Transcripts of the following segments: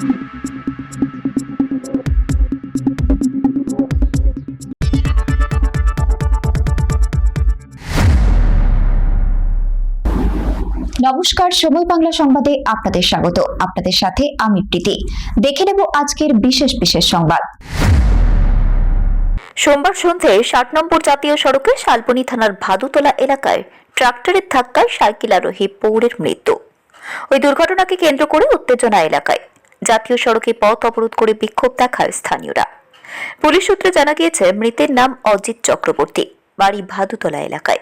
নমস্কার, সময় বাংলা সংবাদে আপনাদের স্বাগত। আপনাদের সাথে আমি প্রীতি। দেখে নেব আজকের বিশেষ বিশেষ সংবাদ। সোমবার সন্ধ্যায় ষাট নম্বর জাতীয় সড়কে শালবনী থানার ভাদুতলা এলাকায় ট্রাক্টরের ধাক্কায় সাইকেল আরোহী পৌরের মৃত্যু। ওই দুর্ঘটনাকে কেন্দ্র করে উত্তেজনা এলাকায়। জাতীয় সড়কে পথ অবরোধ করে বিক্ষোভ দেখায় স্থানীয়রা। পুলিশ সূত্রে জানা গিয়েছে, মৃতের নাম অজিত চক্রবর্তী, বাড়ি ভাদুতলা এলাকায়।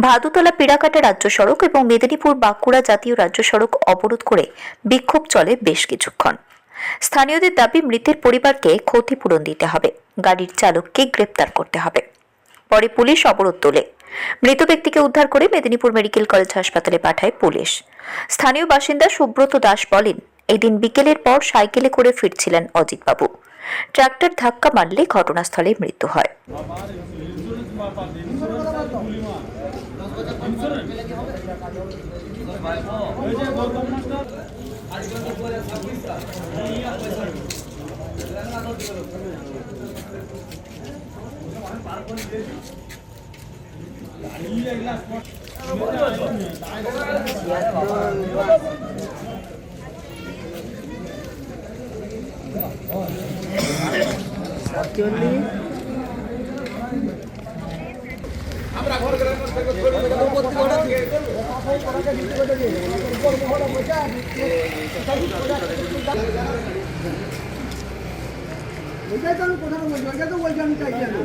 ভাদুতলা পিড়াকাটা রাজ্য সড়ক এবং মেদিনীপুর বাঁকুড়া জাতীয় রাজ্য সড়ক অবরোধ করে বিক্ষোভ চলে বেশ কিছুক্ষণ। স্থানীয়দের দাবি, মৃতের পরিবারকে ক্ষতিপূরণ দিতে হবে, গাড়ির চালককে গ্রেপ্তার করতে হবে। পরে পুলিশ অবরোধ তোলে। মৃত ব্যক্তিকে উদ্ধার করে মেদিনীপুর মেডিকেল কলেজ হাসপাতালে পাঠায় পুলিশ। স্থানীয় বাসিন্দা সুব্রত দাস বলেন এদিন বিকেলের পর সাইকেলে করে ফিরছিলেন অজিতবাবু। ট্রাক্টর ধাক্কা মারলে ঘটনাস্থলে মৃত্যু হয়। ওইটাই তো আমি কথাটা বলছি ওইটা তো বলছি আমি চাইছি আমি হ্যালো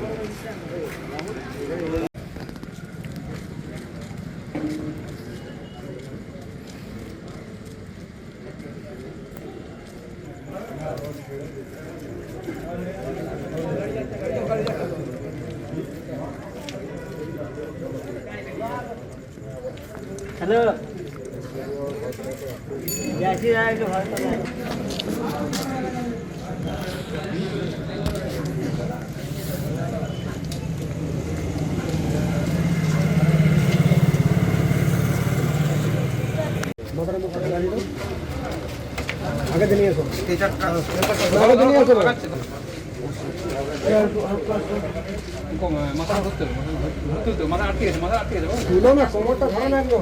আগে এসো আগে দিন এসো মাথা ধরতে হবে মাথা আটকে গেছে মাথা আটকে গেছে তুলো না কোমরটা ধরো না একদম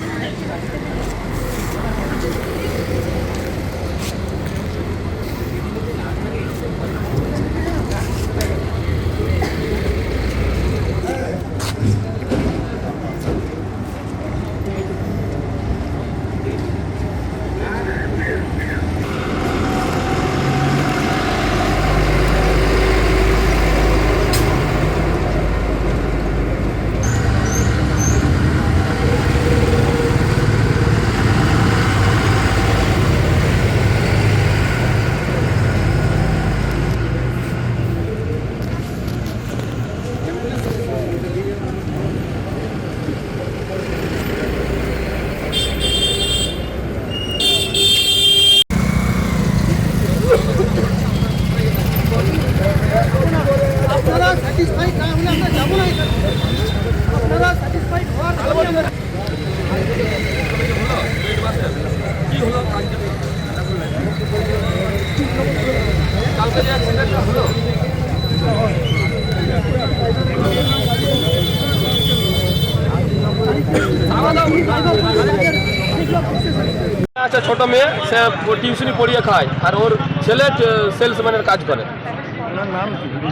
আচ্ছা ছোট মেয়ে সে টিউশনি পড়িয়ে খায় আর ওর ছেলে সেলসম্যানের কাজ করে।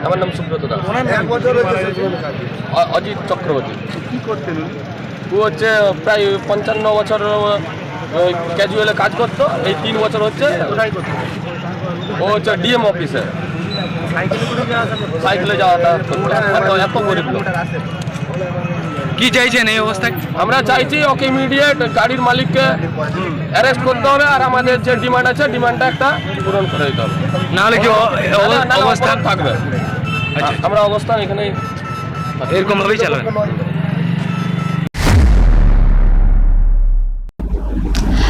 আমার নাম সুব্রত দাস। অজিত চক্রবর্তী। কি করতেন ও হচ্ছে প্রায় পঞ্চান্ন বছর ক্যাজুয়ালে কাজ করতো এই তিন বছর হচ্ছে ও হচ্ছে ডিএম অফিসে সাইকেলে যাওয়াটা। এত গরিব কি চাইছেন এই অবস্থায়? আমরা চাইছি ওকে ইমিডিয়েট গাড়ির মালিককে অ্যারেস্ট করতে হবে আর আমাদের যে ডিমান্ড আছে ডিমান্ডটা একটা পূরণ করে দিতে হবে। নাহলে কি অবস্থান থাকবে। আচ্ছা। আমরা অবস্থান এখানে এরকম ভাবেই চালাবেন?